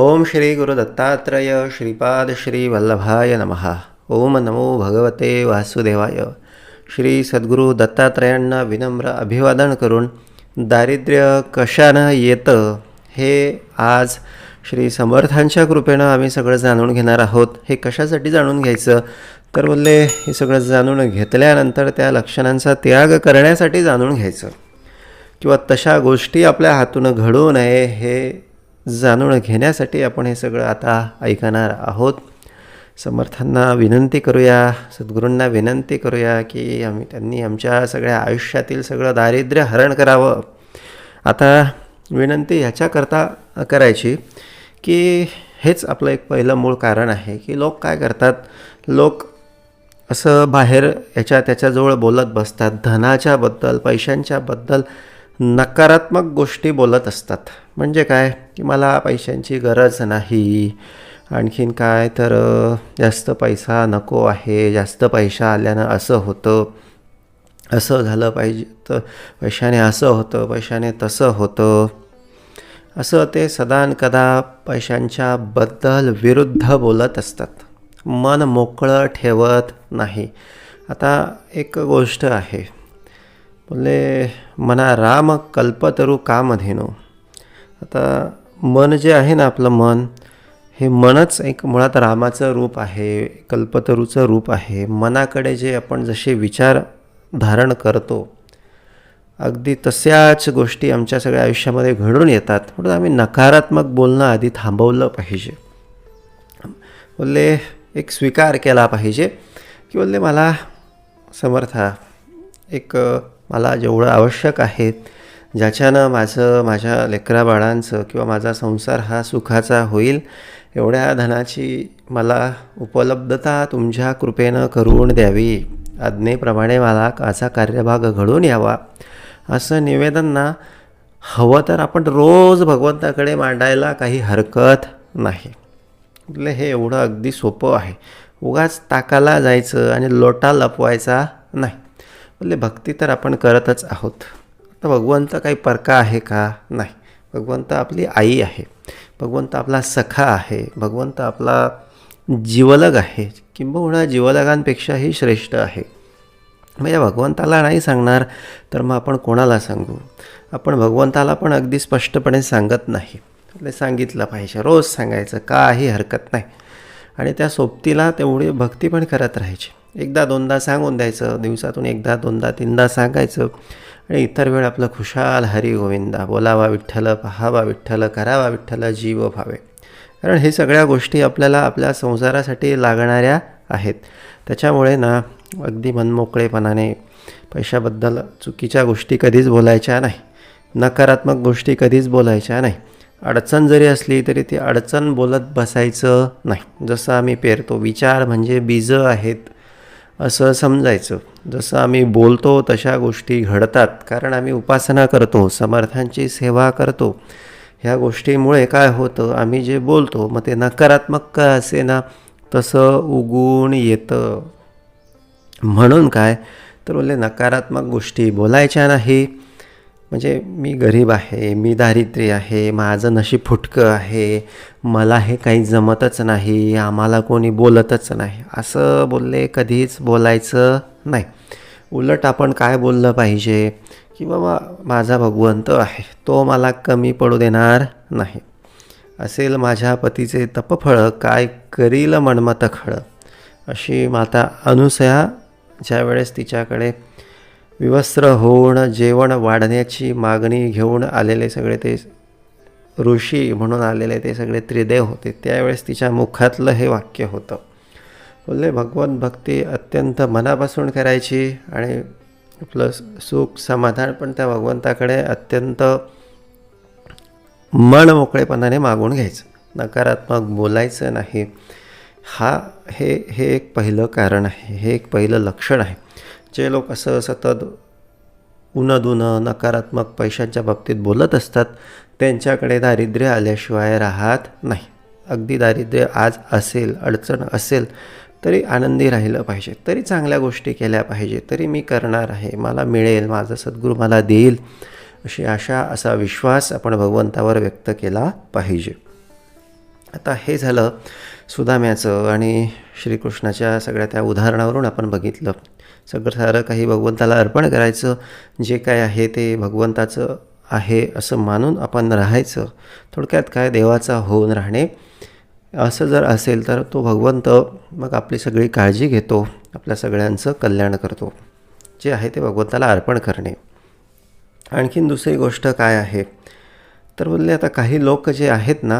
ओम श्री गुरु दत्तात्रय श्रीपाद श्री वल्लभाय नमः। ओम नमो भगवते वासुदेवाय। श्री सद्गुरू दत्तात्रयांना विनम्र अभिवादन करून दारिद्र्य कशानं येतं हे आज श्री समर्थांच्या कृपेनं आम्ही सगळं जाणून घेणार आहोत. हे कशासाठी जाणून घ्यायचं? तर बोलले हे सगळं जाणून घेतल्यानंतर त्या लक्षणांचा त्याग करण्यासाठी जाणून घ्यायचं. किंवा तशा गोष्टी आपल्या हातून घडू नये हे जाणून घेण्यासाठी आपण हे सगळं आता ऐकणार आहोत. समर्थांना विनंती करूया सद्गुरूंना विनंती करूया की आम्ही त्यांनी आमच्या सगळ्या आयुष्यातील सगळं दारिद्र्य हरण करावं. आता विनंती ह्याच्याकरता करायची की हेच आपलं एक पहिलं मूळ कारण आहे की लोक काय करतात? लोक असं बाहेर याच्या त्याच्याजवळ बोलत बसतात. धनाच्याबद्दल पैशांच्याबद्दल नकारात्मक गोष्टी बोलत असतात. म्हणजे काय? की मला पैशांची गरज नाही. आणखीन काय? तर जास्त पैसा नको आहे. जास्त पैसा आल्यानं असं होतं. असं झालं पाहिजे तर पैशाने असं होतं पैशाने तसं होतं. असं ते सदानकदा पैशांच्याबद्दल पैशांच्या बद्दल विरुद्ध बोलत असतात. मन मोकळं ठेवत नाही. आता एक गोष्ट आहे. बोलले मना राम कल्पतरू कामधेनो आता मन जे आहे ना आपलं मन हे मनच एक मुळात रामाचं रूप आहे कल्पतरूचं रूप आहे मनाकडे जे आपण जसे विचार धारण करतो अगदी तशाच गोष्टी आमच्या सगळ्या आयुष्यामध्ये घडून येतात म्हणून आम्ही नकारात्मक बोलणं आधी थांबवलं पाहिजे बोलले एक स्वीकार केला पाहिजे की बोलले मला समर्था एक मला जेवढं आवश्यक आहे ज्याच्यानं माझं माझ्या लेकराबाळांचं किंवा माझा संसार हा सुखाचा होईल एवढ्या धनाची मला उपलब्धता तुमच्या कृपेनं करून द्यावी. आज्ञेप्रमाणे मला असा कार्यभाग घडून यावा. असं निवेदन ना हवं तर आपण रोज भगवंताकडे मांडायला काही हरकत नाही. म्हटलं हे एवढं अगदी सोपं आहे. उगाच ताकाला जायचं आणि लोटा लपवायचा नाही. म्हणजे भक्ती तर आपण करतच आहोत. तर भगवंत काही परका आहे का? नाही. भगवंत आपली आई आहे. भगवंत आपला सखा आहे. भगवंत आपला जीवलग आहे. किंबहुना जीवलगांपेक्षाही श्रेष्ठ आहे. म्हणजे भगवंताला नाही सांगणार तर मग आपण कोणाला सांगू? आपण भगवंताला पण अगदी स्पष्टपणे सांगत नाही. आपले सांगितलं पाहिजे. रोज सांगायचं काही हरकत नाही. आणि त्या सोबतीला तेवढी भक्ती पण करत राहायची. एकदा दोनदा सांगून द्यायचं दिवसातून एकदा दोनदा तीनदा सांगायचं. आणि इतर वेळ आपलं खुशाल हरी गोविंदा बोलावा विठ्ठल पहावा विठ्ठल करावा विठ्ठल जीव भावे. कारण हे सगळ्या गोष्टी आपल्याला आपल्या संसारासाठी लागणाऱ्या आहेत. त्याच्यामुळे ना अगदी मनमोकळेपणाने पैशाबद्दल चुकीच्या गोष्टी कधीच बोलायच्या नाही. नकारात्मक गोष्टी कधीच बोलायच्या नाही. अडचण जरी असली तरी ती अडचण बोलत बसायचं नाही. जसं आम्ही पेरतो विचार म्हणजे बीजं आहेत. असं समजायचं. जसं आम्ही बोलतो तशा गोष्टी घडतात. कारण आम्ही उपासना करतो समर्थांची सेवा करतो. ह्या गोष्टीमुळे काय होतं आम्ही जे बोलतो मग ते नकारात्मक का असे ना तसं उगून येतं. म्हणून काय? तर बोलले नकारात्मक गोष्टी बोलायच्या नाही. म्हणजे मी गरीब आहे मी दारिद्र्य आहे माझं नशीब फुटकं आहे मला हे काही जमतच नाही आम्हाला कोणी बोलतच नाही. असं बोलले कधीच बोलायचं नाही. उलट आपण काय बोललं पाहिजे की बाबा माझा भगवंत आहे तो मला कमी पडू देणार नाही. असेल माझ्या पतीचे तपफळ काय करील मणमत खळ अशी माता अनुसया ज्यावेळेस तिच्याकडे विवस्त्र होऊन जेवण वाढण्याची मागणी घेऊन आलेले सगळे ते ऋषी म्हणून आलेले ते सगळे त्रिदेव होते. त्यावेळेस तिच्या मुखातलं हे वाक्य होतं. बोलले भगवत भक्ती अत्यंत मनापासून करायची आणि प्लस सुख समाधान पण त्या भगवंताकडे अत्यंत मन मोकळेपणाने मागून घ्यायचं. नकारात्मक बोलायचं नाही. हा हे हे एक पहिलं कारण आहे. हे एक पहिलं लक्षण आहे. जे लोक असं सतत उनं नकारात्मक पैशांच्या बाबतीत बोलत असतात त्यांच्याकडे दारिद्र्य आल्याशिवाय राहत नाही. अगदी दारिद्र्य आज असेल अडचण असेल तरी आनंदी राहिलं पाहिजे तरी चांगल्या गोष्टी केल्या पाहिजे तरी मी करणार आहे मला मिळेल माझा सद्गुरू मला देईल अशी आशा असा विश्वास आपण भगवंतावर व्यक्त केला पाहिजे. आता हे झालं सुदाम्याचं आणि श्रीकृष्णाच्या सगळ्या त्या उदाहरणावरून आपण बघितलं. सगळं सारं काही भगवंताला अर्पण करायचं जे काय आहे ते भगवंताचं आहे असं मानून आपण राहायचं. थोडक्यात काय देवाचा होऊन राहणे? असं जर असेल तर तो भगवंत मग आपली सगळी काळजी घेतो आपल्या सगळ्यांचं कल्याण करतो. जे आहे ते भगवंताला अर्पण करणे. आणखीन दुसरी गोष्ट काय आहे? तर बोलले आता काही लोक जे आहेत ना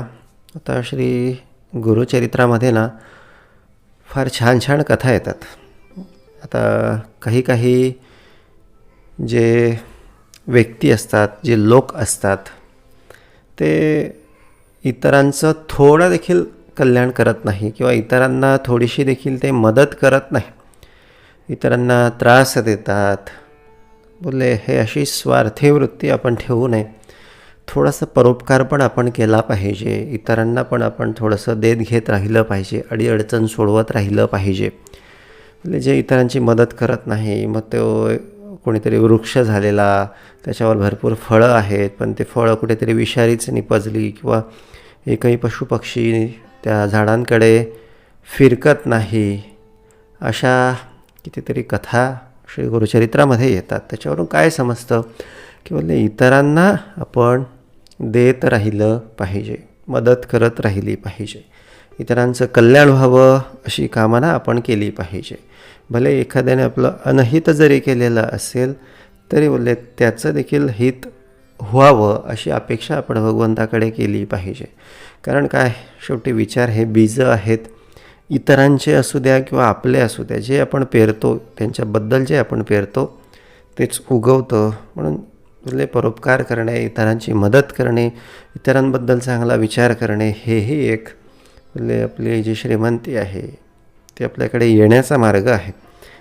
आता श्री गुरुचरित्रामध्ये ना फार छान छान कथा येतात. आता काही काही जे व्यक्ती असतात जे लोक असतात ते इतरांचं थोडं देखील कल्याण करत नाही किंवा इतरांना थोडीशी देखील ते मदत करत नाही. इतरांना त्रास देतात. बोलले हे अशी स्वार्थी वृत्ती आपण ठेवू नये. थोडासा परोपकार पण आपण केला पाहिजे. इतरांना पण आपण थोडंसं देत घेत राहिलं पाहिजे. अडीअडचण सोडवत राहिलं पाहिजे. म्हणजे जे इतरांची मदत करत नाही मग तो कोणीतरी वृक्ष झालेला त्याच्यावर भरपूर फळं आहेत पण ते फळं कुठेतरी विषारीच निपजली किंवा एकही पशुपक्षी त्या झाडांकडे फिरकत नाही अशा कितीतरी कथा श्री गुरुचरित्रामध्ये येतात. त्याच्यावरून काय समजतं? की म्हणजे इतरांना आपण देत राहिलं पाहिजे मदत करत राहिली पाहिजे. इतरांचं कल्याण व्हावं अशी कामना आपण केली पाहिजे. भले एखाद्याने आपलं अनहित जरी केलेलं असेल तरी बोलले त्याचं देखील हित व्हावं अशी अपेक्षा आपण भगवंताकडे केली पाहिजे. कारण काय? शेवटी विचार हे बीज आहेत. इतरांचे असू द्या किंवा आपले असू द्या जे आपण पेरतो त्यांच्याबद्दल जे आपण पेरतो तेच उगवतं. म्हणून आपले परोपकार करणे इतरांची मदत करणे इतरांबद्दल चांगला विचार करणे हेही एक आपले आपली जी श्रीमंती आहे ते आपल्याकडे येण्याचा मार्ग आहे.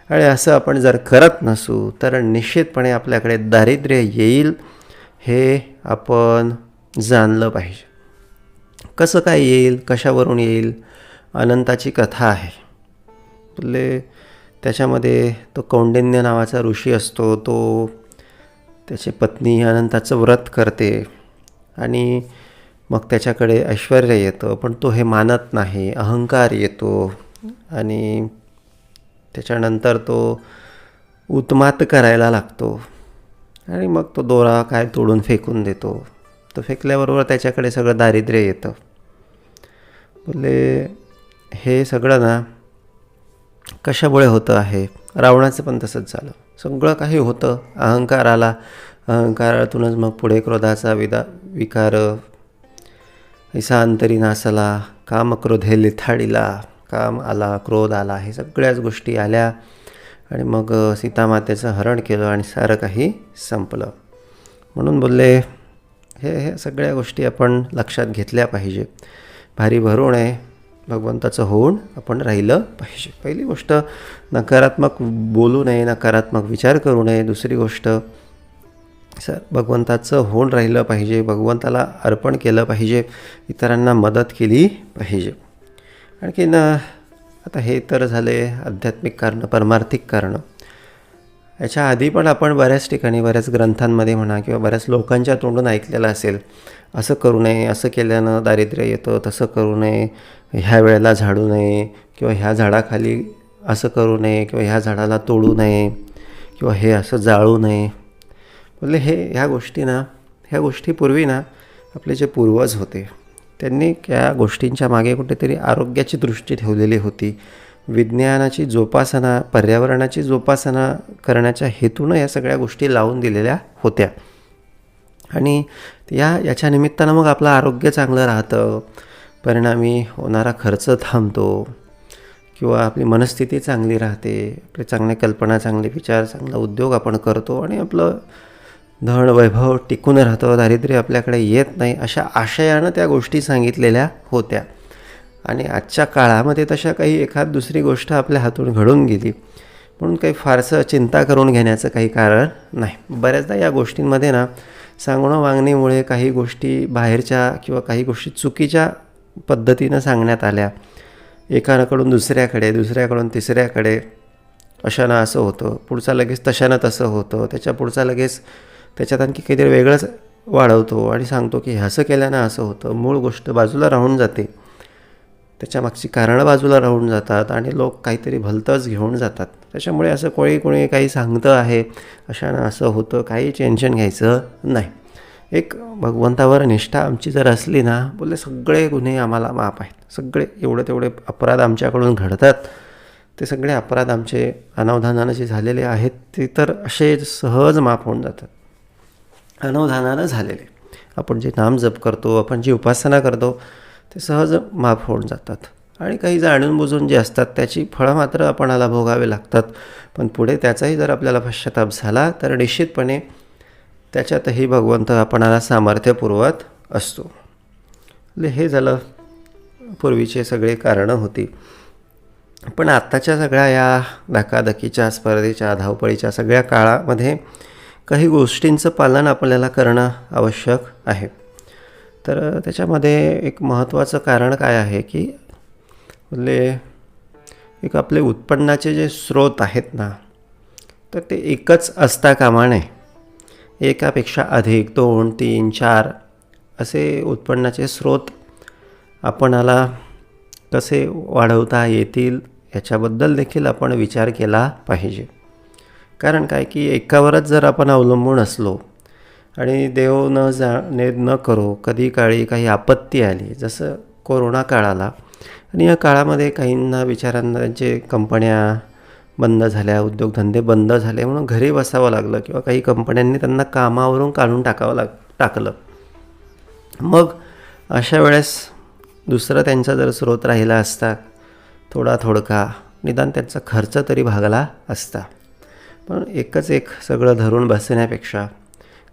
आणि असं आपण जर करत नसू तर निश्चितपणे आपल्याकडे दारिद्र्य येईल हे आपण जाणलं पाहिजे. कसं काय येईल कशावरून येईल अनंताची कथा आहे. बोलले त्याच्यामध्ये तो कौंडिन्य नावाचा ऋषी असतो तो त्याची पत्नी अनंताचं व्रत करते आणि मग त्याच्याकडे ऐश्वर येतं पण तो हे मानत नाही अहंकार येतो. आणि त्याच्यानंतर तो उत्मात करायला लागतो. आणि मग तो दोरा काय तोडून फेकून देतो. तो फेकल्याबरोबर त्याच्याकडे सगळं दारिद्र्य येतं. बोलले हे सगळं ना कशामुळे होतं आहे? रावणाचं पण तसंच झालं. सगळं काही होतं. अहंकार आला अहंकारातूनच मग पुढे क्रोधाचा विदा विकार ऐसा अंतरी नासला कामक्रोधे लिथाडीला काम आला क्रोध आला हे सगळ्याच गोष्टी आल्या. आणि मग सीतामातेचं हरण केलं आणि सारं काही संपलं. म्हणून बोलले हे हे सगळ्या गोष्टी आपण लक्षात घेतल्या पाहिजे. भारी भरू नये भगवंताचं होऊन आपण राहिलं पाहिजे. पहिली गोष्ट नकारात्मक बोलू नये नकारात्मक विचार करू नये. दुसरी गोष्ट सर भगवंताचं होऊन राहिलं पाहिजे. भगवंताला अर्पण केलं पाहिजे. इतरांना मदत केली पाहिजे. आणखीन आता हे तर झाले आध्यात्मिक कारणं परमार्थिक कारणं. याच्या आधी पण आपण बऱ्याच ठिकाणी बऱ्याच ग्रंथांमध्ये म्हणा किंवा बऱ्याच लोकांच्या तोंडून ऐकलेलं असेल असं करू नये असं केल्यानं दारिद्र्य येतं तसं करू नये ह्या वेळेला झाडू नये किंवा ह्या झाडाखाली असं करू नये किंवा ह्या झाडाला तोडू नये किंवा हे असं जाळू नये. म्हणजे हे ह्या गोष्टी ना ह्या गोष्टी पूर्वी ना आपले जे पूर्वज होते त्यांनी त्या गोष्टींच्या मागे कुठेतरी आरोग्याची दृष्टी ठेवलेली होती. विज्ञानाची जोपासना पर्यावरणाची जोपासना करण्याच्या हेतूनं या सगळ्या गोष्टी लावून दिलेल्या होत्या. आणि या याच्या निमित्तानं मग आपलं आरोग्य चांगलं राहतं. परिणामी होणारा खर्च थांबतो. किंवा आपली मनस्थिती चांगली राहते. आपली चांगल्या कल्पना चांगले विचार चांगला उद्योग आपण करतो आणि आपलं धन वैभव टिकून राहतं दारिद्र्य आपल्याकडे येत नाही अशा आशयानं त्या गोष्टी सांगितलेल्या होत्या. आणि आजच्या काळामध्ये तशा काही एखाद दुसरी गोष्ट आपल्या हातून घडून गेली. म्हणून काही फारसं चिंता करून घेण्याचं काही कारण नाही. बऱ्याचदा या गोष्टींमध्ये ना सांगणं वागणीमुळे काही गोष्टी बाहेरच्या किंवा काही गोष्टी चुकीच्या पद्धतीनं सांगण्यात आल्या. एकाकडून दुसऱ्याकडे दुसऱ्याकडून तिसऱ्याकडे अशानं असं होतं. पुढचा लगेच तशानं तसं होतं. त्याच्या पुढचा लगेच त्याच्यात आणखी काहीतरी वेगळंच वाढवतो आणि सांगतो की असं केल्यानं असं होतं. मूळ गोष्ट बाजूला राहून जाते. त्याच्यामागची कारणं बाजूला राहून जातात आणि लोक काहीतरी भलतंच घेऊन जातात. त्याच्यामुळे असं कोणी कोणी काही सांगतं आहे अशानं असं होतं काही टेन्शन घ्यायचं नाही. एक भगवंतावर निष्ठा आमची जर असली ना बोलले सगळे गुन्हे आम्हाला माफ आहेत. सगळे एवढे तेवढे अपराध आमच्याकडून घडतात. ते सगळे अपराध आमचे अनावधानानं जे झालेले आहेत ते तर असे सहज माफ होऊन जातात. अनवधानानं झालेले. आपण जे नाम जप करतो आपण जी उपासना करतो ते सहज माफ होऊन जातात. आणि काही जाणून बुजून जे असतात त्याची फळं मात्र आपणाला भोगावे लागतात. पण पुढे त्याचाही जर आपल्याला पश्चाताप झाला तर निश्चितपणे त्याच्यातही भगवंत आपणाला सामर्थ्य पुरवत असतो हे झालं. पूर्वीचे सगळे कारणं होती. पण आत्ताच्या सगळ्या या धकाधकीच्या स्पर्धेच्या धावपळीच्या सगळ्या काळामध्ये काही गोष्टींचं पालन आपल्याला करणं आवश्यक आहे. तर त्याच्यामध्ये एक महत्त्वाचं कारण काय आहे की म्हणजे एक आपले उत्पन्नाचे जे स्रोत आहेत ना तर ते एकच असता कामा नये. एकापेक्षा अधिक दोन तीन चार असे उत्पन्नाचे स्रोत आपणाला कसे वाढवता येतील याच्याबद्दल देखील आपण विचार केला पाहिजे. कारण काय की एकावरच जर आपण अवलंबून असलो आणि देव न जा ने न करो कधी काळी काही आपत्ती आली जसं कोरोना काळ आला आणि या काळामध्ये काहींना विचारांना त्यांचे कंपन्या बंद झाल्या उद्योगधंदे बंद झाले म्हणून घरी बसावं लागलं किंवा काही कंपन्यांनी त्यांना कामावरून काढून टाकावं लाग टाकलं. मग अशा वेळेस दुसरा त्यांचा जर स्रोत राहिला असता थोडा थोडका निदान त्यांचा खर्च तरी भागला असता. पण एकच एक सगळं धरून बसण्यापेक्षा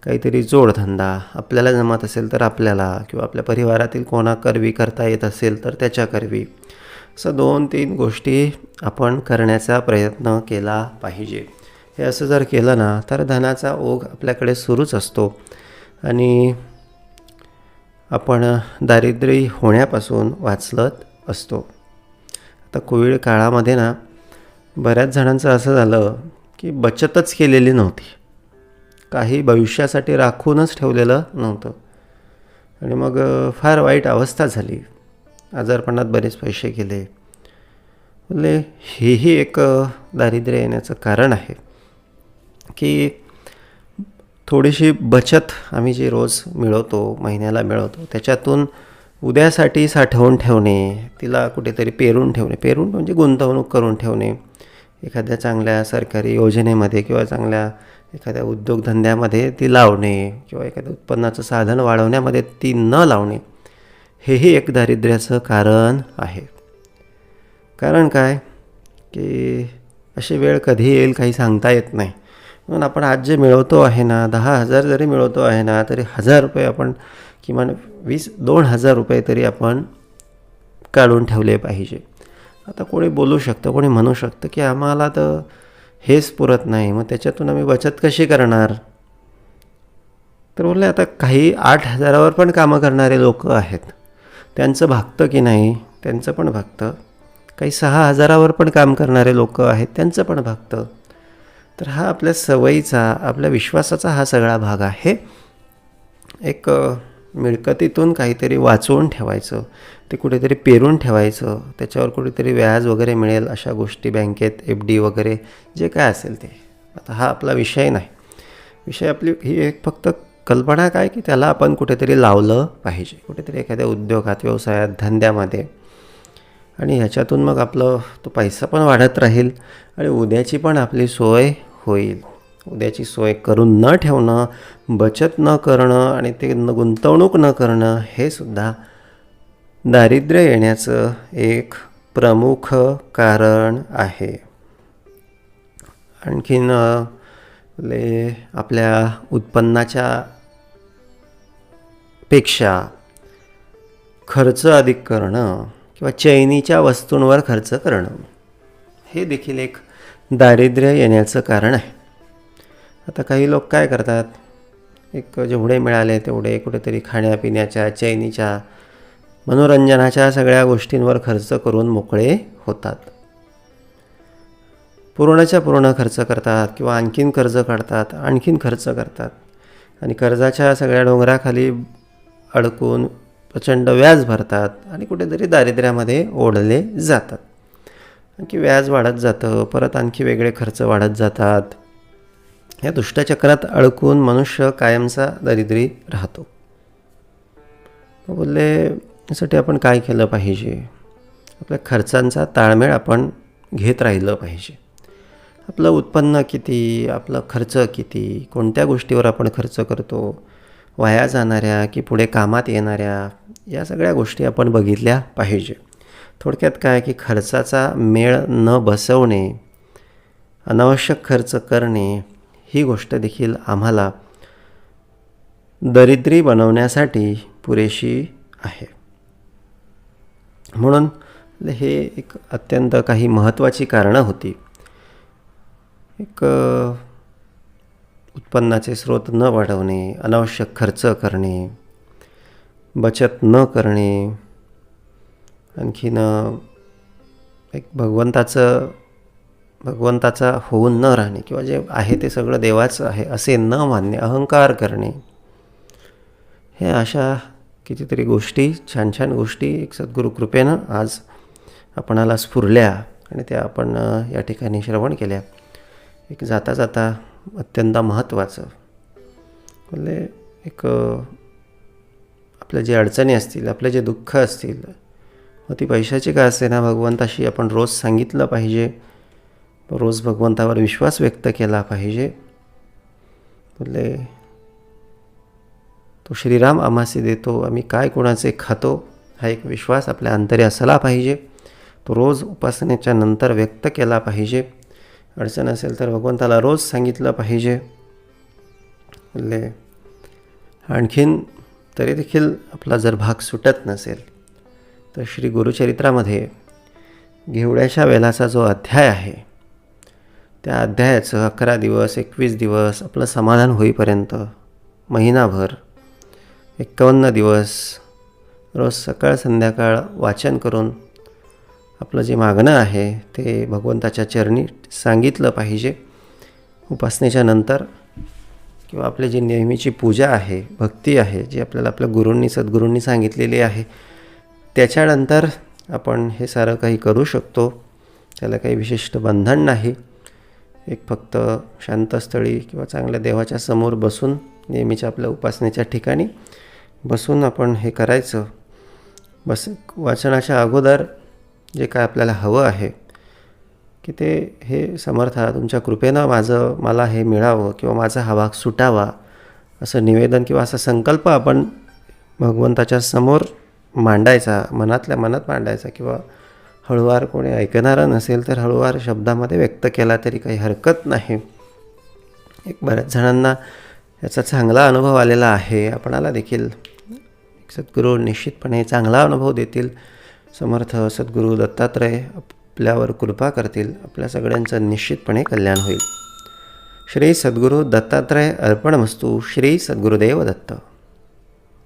काहीतरी जोडधंदा आपल्याला जमत असेल तर आपल्याला किंवा आपल्या परिवारातील कोणाकरवी करता येत असेल तर त्याच्याकरवी. असं दोन तीन गोष्टी आपण करण्याचा प्रयत्न केला पाहिजे. हे असं जर केलं ना तर धनाचा ओघ आपल्याकडे सुरूच असतो. आणि आपण दारिद्र्य होण्यापासून वाचलत असतो. आता कोविड काळामध्ये ना बऱ्याच जणांचं असं झालं की बचतच केलेली नव्हती. काही भविष्यासाठी राखूनच ठेवलेलं नव्हतं. आणि मग फार वाईट अवस्था झाली. आजारपणात बरेच पैसे गेले. म्हणजे हेही एक दारिद्र्य येण्याचं कारण आहे. की थोडीशी बचत आम्ही जी रोज मिळवतो महिन्याला मिळवतो त्याच्यातून उद्यासाठी साठवून ठेवणे तिला कुठेतरी पेरून ठेवणे. पेरून म्हणजे गुंतवणूक करून ठेवणे. एखाद्या चांगल्या सरकारी योजनेमध्ये किंवा चांगल्या एखाद्या उद्योगधंद्यामध्ये ती लावणे किंवा एखाद्या उत्पन्नाचं साधन वाढवण्यामध्ये ती न लावणे हेही एक दारिद्र्याचं कारण आहे. कारण काय? की अशी वेळ कधी येईल काही सांगता येत नाही. म्हणून आपण आज जे मिळवतो आहे ना दहा हजार जरी मिळवतो आहे ना तरी हजार रुपये आपण किमान वीस दोन हजार रुपये तरी आपण काढून ठेवले पाहिजे. आता कोणी बोलू शकतं कोणी म्हणू शकतं की आम्हाला तर हेच पुरत नाही मग त्याच्यातून आम्ही बचत कशी करणार? तर बोलले आता काही आठ हजारावर पण कामं करणारे लोक आहेत. त्यांचं भागतं की नाही? त्यांचं पण भागतं. काही सहा हजारावर पण काम करणारे लोक आहेत त्यांचं पण भागतं. तर हा आपल्या सवयीचा आपल्या विश्वासाचा हा सगळा भाग आहे. एक मिळकतीतून काहीतरी वाचवून ठेवायचं. ते कुठेतरी पेरून ठेवायचं त्याच्यावर कुठेतरी व्याज वगैरे मिळेल अशा गोष्टी बँकेत एफ डी वगैरे जे काय असेल ते. आता हा आपला विषय नाही. विषय आपली ही एक फक्त कल्पना काय की त्याला आपण कुठेतरी लावलं पाहिजे. कुठेतरी एखाद्या उद्योगात व्यवसायात धंद्यामध्ये. आणि ह्याच्यातून मग आपलं तो पैसा पण वाढत राहील आणि उद्याची पण आपली सोय होईल. उद्याची सोय करून न ठेवणं बचत न करणं आणि ते न गुंतवणूक न करणं हे सुद्धा दारिद्र्य येण्याचं एक प्रमुख कारण आहे. आणखीन ले आपल्या उत्पन्नाच्या पेक्षा खर्च अधिक करणं किंवा चैनीच्या वस्तूंवर खर्च करणं हे देखील एक दारिद्र्य येण्याचं कारण आहे. आता काही लोक काय करतात? एक जेवढे मिळाले तेवढे कुठेतरी खाण्यापिण्याच्या चैनीच्या मनोरंजनाच्या सगळ्या गोष्टींवर खर्च करून मोकळे होतात. पूर्णच्या पूर्ण खर्च करतात किंवा आणखीन कर्ज काढतात आणखीन खर्च करतात. आणि कर्जाच्या सगळ्या डोंगराखाली अडकून प्रचंड व्याज भरतात आणि कुठेतरी दारिद्र्यामध्ये ओढले जातात. आणखी व्याज वाढत जातं परत आणखी वेगळे खर्च वाढत जातात. या दुष्टचक्रात अडकून मनुष्य कायमचा दरिद्री राहतो. बोलले यासाठी आपण काय केलं पाहिजे? आपल्या खर्चांचा ताळमेळ आपण घेत राहिलं पाहिजे. आपलं उत्पन्न किती आपलं खर्च किती कोणत्या गोष्टीवर आपण खर्च करतो वाया जाणाऱ्या की पुढे कामात येणाऱ्या या सगळ्या गोष्टी आपण बघितल्या पाहिजे. थोडक्यात काय की खर्चाचा मेळ न बसवणे अनावश्यक खर्च करणे ही गोष्ट देखील आम्हाला दरिद्री बनवण्यासाठी पुरेशी आहे. म्हणून हे एक अत्यंत काही महत्त्वाची कारणं होती. एक उत्पन्नाचे स्रोत न वाढवणे अनावश्यक खर्च करणे बचत न करणे आणखीन एक भगवंताचं भगवंताचा होऊन न राहणे किंवा जे आहे ते सगळं देवाचं आहे असे न मानणे अहंकार करणे हे अशा कितीतरी गोष्टी छान छान गोष्टी एक सद्गुरू कृपेनं आज आपणाला स्फुरल्या आणि त्या आपण या ठिकाणी श्रवण केल्या. एक जाता जाता अत्यंत महत्त्वाचं. म्हणजे एक आपल्या जे अडचणी असतील आपले जे दुःख असतील मग ती पैशाची का असे ना भगवंताशी आपण रोज सांगितलं पाहिजे. रोज भगवंतावर विश्वास व्यक्त केला पाहिजे. म्हणजे तो श्रीराम आम्हासे देतो आम्ही काय कोणाचे खातो हा एक विश्वास आपल्या अंतरी असला पाहिजे. तो रोज उपासनेच्या नंतर व्यक्त केला पाहिजे. अडचण असेल तर भगवंताला रोज सांगितलं पाहिजे. म्हणले आणखीन तरी देखील आपला जर भाग सुटत नसेल तर श्री गुरुचरित्रामध्ये घेवड्याच्या वेलाचा जो अध्याय आहे त्या अध्यायाचं अकरा दिवस एकवीस दिवस आपलं समाधान होईपर्यंत महिनाभर एक्कावन्न दिवस रोज सकाळ संध्याकाळ वाचन करून आपलं जे मागणं आहे ते भगवंताच्या चरणी सांगितलं पाहिजे. उपासनेच्या नंतर किंवा आपली जी नेहमीची पूजा आहे भक्ती आहे जी आपल्याला आपल्या गुरूंनी सद्गुरूंनी सांगितलेली आहे त्याच्यानंतर आपण हे सारं काही करू शकतो. त्याला काही विशिष्ट बंधन नाही. एक फक्त शांतस्थळी किंवा चांगल्या देवाच्या समोर बसून नेहमीच्या आपल्या उपासनेच्या ठिकाणी बसून आपण हे करायचं. बस वाचनाच्या अगोदर जे काय आपल्याला हवं आहे की ते हे समर्था तुमच्या कृपेनं माझं मला हे मिळावं किंवा माझा हा भाग सुटावा असं निवेदन किंवा असा संकल्प आपण भगवंताच्या समोर मांडायचा मनातल्या मनात मांडायचा किंवा हळुवार कोणी ऐकणारा नसेल तर हळुवार शब्दामध्ये व्यक्त केला तरी काही हरकत नाही. एक बऱ्याच जणांना याचा चांगला अनुभव आलेला आहे. आपणाला देखील सद्गुरू निश्चितपणे चांगला अनुभव देतील. समर्थ सद्गुरू दत्तात्रय आपल्यावर कृपा करतील. आपल्या सगळ्यांचं निश्चितपणे कल्याण होईल. श्री सद्गुरू दत्तात्रय अर्पणमस्तू. श्री सद्गुरुदेव दत्त.